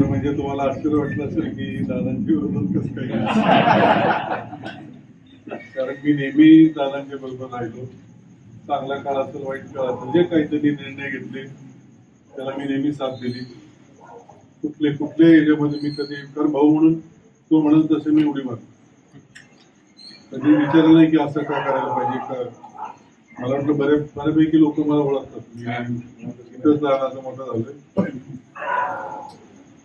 खरं म्हणजे तुम्हाला आश्चर्य वाटलं असेल की दादांची विरोधात कसं काही कारण मी नेहमी दादांच्या बरोबर राहिलो. चांगल्या काळ असेल वाईट काळ असेल जे काही त्यांनी निर्णय घेतले त्याला मी नेहमी साथ दिली. कुठले कुठले एरियामध्ये मी कधी कारण भाऊ म्हणून तो म्हणून तसे मी उडी मारतो. कधी विचारलं नाही की असं का करायला पाहिजे का? मला वाटलं बरे बऱ्यापैकी लोक मला ओळखतात. मी इथंच लहानाचा मोठं झालंय.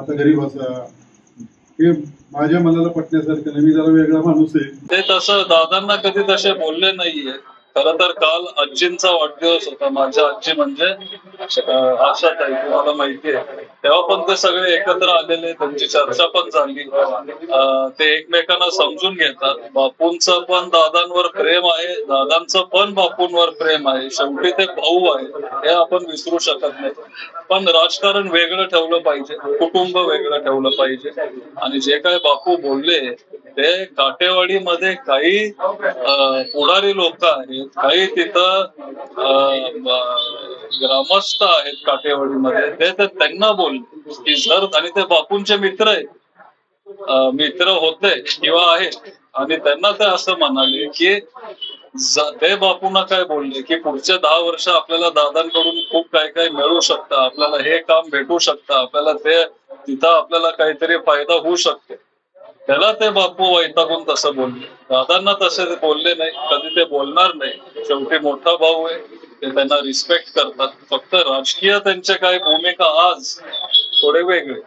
आता घरी बसा हे माझ्या मनाला पटण्यासारखं नाही. मी जरा वेगळा माणूस आहे. ते तसं दादांना कधी तसे बोलले नाहीये. खर तर काल आजींचा वाढदिवस होता. माझ्या आजी म्हणजे आशा ताई तुम्हाला माहिती आहे. तेव्हा पण ते सगळे एकत्र आलेले त्यांची चर्चा पण झाली. ते एकमेकांना समजून घेतात. बापूंचं पण दादांवर प्रेम आहे दादांचं पण बापूंवर प्रेम आहे. शेवटी ते भाऊ आहे हे आपण विसरू शकत नाही. पण राजकारण वेगळं ठेवलं पाहिजे कुटुंब वेगळं ठेवलं पाहिजे. आणि जे काय बापू बोलले ते काटेवाडीमध्ये काही पुढारी लोक आहेत काही तिथं ग्रामस्थ आहेत काटेवाडीमध्ये ते तर त्यांना बोलले की जर आणि ते बापूंचे मित्र आहेत. मित्र होते किंवा आहेत. आणि त्यांना ते असं म्हणाले की ते बापूंना काय बोलले की पुढचे दहा वर्ष आपल्याला दादांकडून खूप काय काय मिळू शकतं आपल्याला हे काम भेटू शकतं आपल्याला ते तिथं आपल्याला काहीतरी फायदा होऊ शकते. त्याला ते बापू वैतागून तसं बोलले दादांना तसे ते बोलले नाही कधी ते बोलणार नाही. शेवटी मोठा भाऊ आहे ते त्यांना रिस्पेक्ट करतात. फक्त राजकीय त्यांचे काय भूमिका आज थोडे वेगळे.